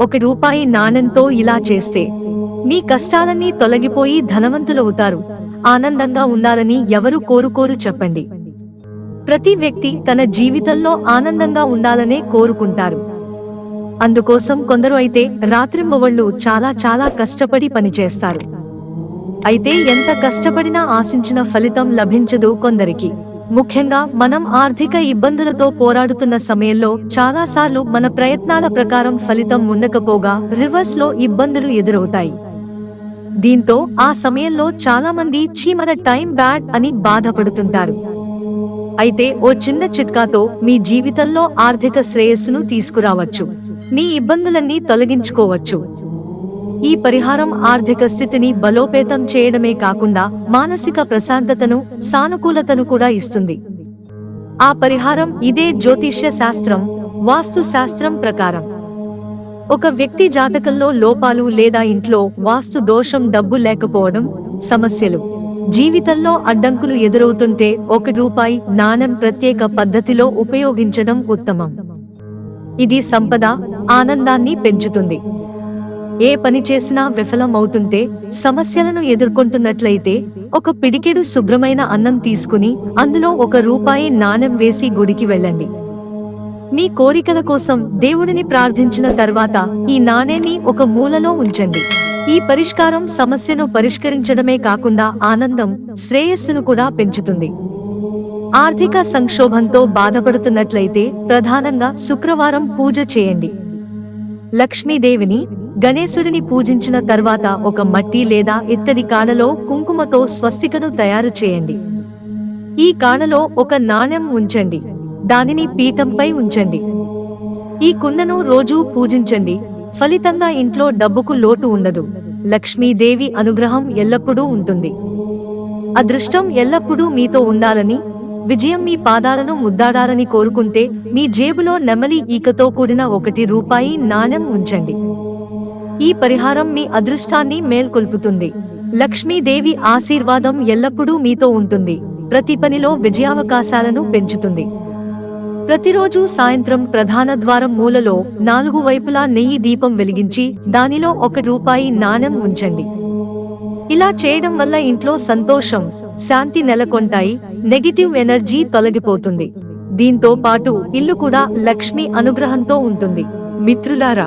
ఒక రూపాయి నాణెంతో ఇలా చేస్తే. మీ కష్టాలన్నీ తొలగిపోయి ధనవంతులవుతారు. ఆనందంగా ఉండాలని ఎవరు కోరుకోరు చెప్పండి. ప్రతి వ్యక్తి తన జీవితంలో ఆనందంగా ఉండాలనే కోరుకుంటారు. అందుకోసం కొందరు అయితే రాత్రింబవళ్ళు చాలా చాలా కష్టపడి పనిచేస్తారు. అయితే ఎంత కష్టపడినా ఆశించిన ఫలితం లభించదు కొందరికి. ముఖ్యంగా మనం ఆర్థిక ఇబ్బందులతో పోరాడుతున్న సమయంలో చాలాసార్లు మన ప్రయత్నాల ప్రకారం ఫలితం ఉండకపోగా రివర్స్లో ఇబ్బందులు ఎదురవుతాయి. దీంతో ఆ సమయంలో చాలా మంది చీమల టైం బ్యాడ్ అని బాధపడుతుంటారు. అయితే ఓ చిన్న చిట్కాతో మీ జీవితంలో ఆర్థిక శ్రేయస్సును తీసుకురావచ్చు. మీ ఇబ్బందులన్నీ తొలగించుకోవచ్చు. ఈ పరిహారం ఆర్థిక స్థితిని బలోపేతం చేయడమే కాకుండా మానసిక ప్రశాంతతను సానుకూలతను కూడా ఇస్తుంది. ఆ పరిహారం ఇదే జ్యోతిష్య శాస్త్రం వాస్తు శాస్త్రం ప్రకారం. ఒక వ్యక్తి జాతకంలో లోపాలు లేదా ఇంట్లో వాస్తు దోషం డబ్బు లేకపోవడం సమస్యలు. జీవితంలో అడ్డంకులు ఎదురవుతుంటే ఒక రూపాయి నాణెం ప్రత్యేక పద్ధతిలో ఉపయోగించడం ఉత్తమం. ఇది సంపద ఆనందాన్ని పెంచుతుంది. ఏ పని చేసినా విఫలం అవుతుంటే సమస్యలను ఎదుర్కొంటున్నట్లయితే ఒక పిడికెడు శుభ్రమైన అన్నం తీసుకుని అందులో ఒక రూపాయి నాణెం వేసి గుడికి వెళ్ళండి. మీ కోరికల కోసం దేవుడిని ప్రార్థించిన తర్వాత ఈ నాణేన్ని ఒక మూలలో ఉంచండి. ఈ పరిష్కారం సమస్యను పరిష్కరించడమే కాకుండా ఆనందం శ్రేయస్సును కూడా పెంచుతుంది. ఆర్థిక సంక్షోభంతో బాధపడుతున్నట్లయితే ప్రధానంగా శుక్రవారం పూజ చేయండి. లక్ష్మీదేవిని గణేశుడిని పూజించిన తర్వాత ఒక మట్టి లేదా ఇత్తడి కాడలో కుంకుమతో స్వస్తికను తయారు చేయండి. ఈ కాడలో ఒక నాణెం ఉంచండి. దానిని పీఠంపై ఉంచండి. ఈ కుండను రోజూ పూజించండి. ఫలితంగా ఇంట్లో డబ్బుకు లోటు ఉండదు. లక్ష్మీదేవి అనుగ్రహం ఎల్లప్పుడూ ఉంటుంది. అదృష్టం ఎల్లప్పుడూ మీతో ఉండాలని విజయం మీ పాదాలను ముద్దాడాలని కోరుకుంటే మీ జేబులో నెమలి ఈకతో కూడిన ఒకటి రూపాయి నాణెం ఉంచండి. ఈ పరిహారం మీ అదృష్టాన్ని మేల్కొల్పుతుంది. లక్ష్మీదేవి ఆశీర్వాదం ఎల్లప్పుడూ మీతో ఉంటుంది. ప్రతి పనిలో విజయావకాశాలను పెంచుతుంది. ప్రతిరోజు సాయంత్రం ప్రధాన ద్వారం మూలలో నాలుగు వైపులా నెయ్యి దీపం వెలిగించి దానిలో ఒక రూపాయి నాణెం ఉంచండి. ఇలా చేయడం వల్ల ఇంట్లో సంతోషం శాంతి నెలకొంటాయి నెగిటివ్ ఎనర్జీ తొలగిపోతుంది. దీంతో పాటు ఇల్లు కూడా లక్ష్మి అనుగ్రహంతో ఉంటుంది. మిత్రులారా